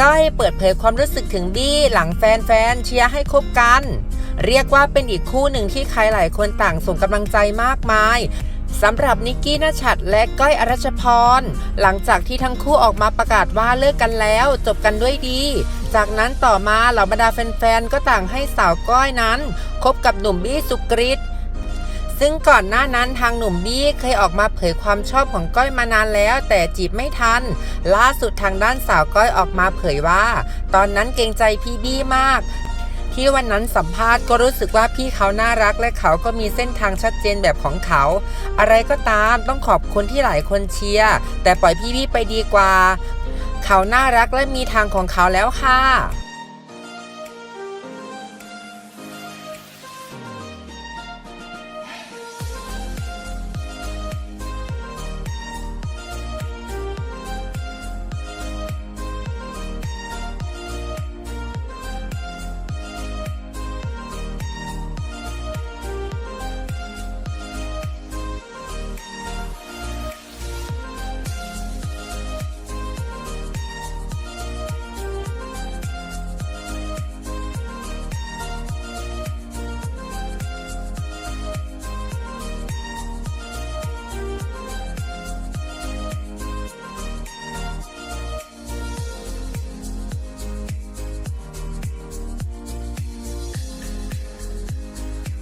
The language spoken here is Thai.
ก้อยเปิดเผยความรู้สึกถึงบี้หลังแฟนๆเชียร์ให้คบกัน เรียกว่าเป็นอีกคู่หนึ่งที่ใครหลายคนต่างส่งกำลังใจมากมายสำหรับนิกกี้นชัดและก้อยอรัชพร หลังจากที่ทั้งคู่ออกมาประกาศว่าเลิกกันแล้ว จบกันด้วยดี จากนั้นต่อมาเหล่าบรรดาแฟนๆ ก็ต่างให้สาวก้อยนั้น คบกับหนุ่มบี้สุกริต ซึ่งก่อนหน้านั้นทางหนุ่มบี้เคยออกมาเผยความชอบของก้อยมานานแล้ว แต่จีบไม่ทัน ล่าสุดทางด้านสาวก้อยออกมาเผยว่า ตอนนั้นเกรงใจพี่บี้มาก ที่วันนั้นสัมภาษณ์ก็รู้สึกว่าพี่เขาน่ารักและเขาก็มีเส้นทางชัดเจนแบบของเขา อะไรก็ตามต้องขอบคุณที่หลายคนเชียร์แต่ปล่อยพี่บี้ไปดีกว่า เขาน่ารักและมีทางของเขาแล้วค่ะ